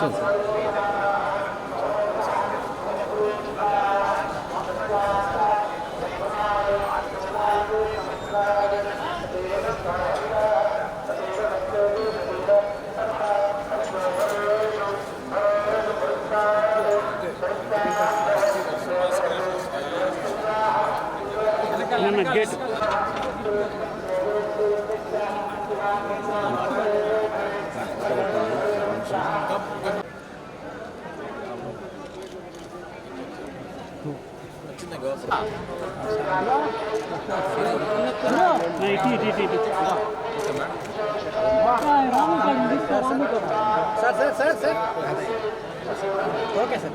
বুঝছেন gate sir gate ఇటు ఇటు ఇటు ఇటు sir sir sir sir okay sir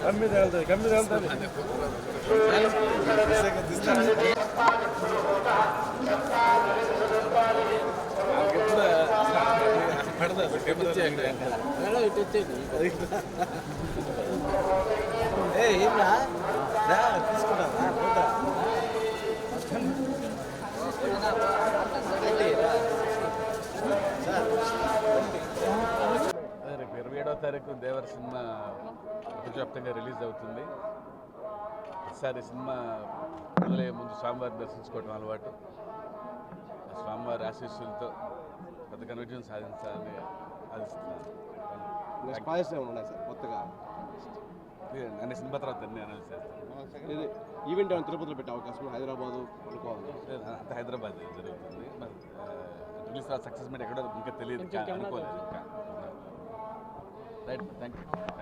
పది మంది కమ్మి తేలుతుంది కమ్మి తారీఖు దేవర సినిమా ప్రపంచవ్యాప్తంగా రిలీజ్ అవుతుంది. ఈసారి సినిమా మొదలయ్యే ముందు స్వామివారిని దర్శించుకోవడం అలవాటు. ఆ స్వామివారి ఆశీస్సులతో పెద్ద విజయం సాధించాలని ఆశిస్తున్నాను. సినిమా తర్వాత అన్ని అనౌన్స్ చేస్తాను. ఇది ఈవెంట్ ఏమైనా తిరుపతిలో పెట్టే అవకాశం హైదరాబాదు అంత హైదరాబాద్ జరుగుతుంది. మరి రిలీజ్ తర్వాత సక్సెస్ మీట్ ఎక్కడో ఇంకా తెలియదు. ఇంకా అనుకోలేదు ఇంకా. Thank you.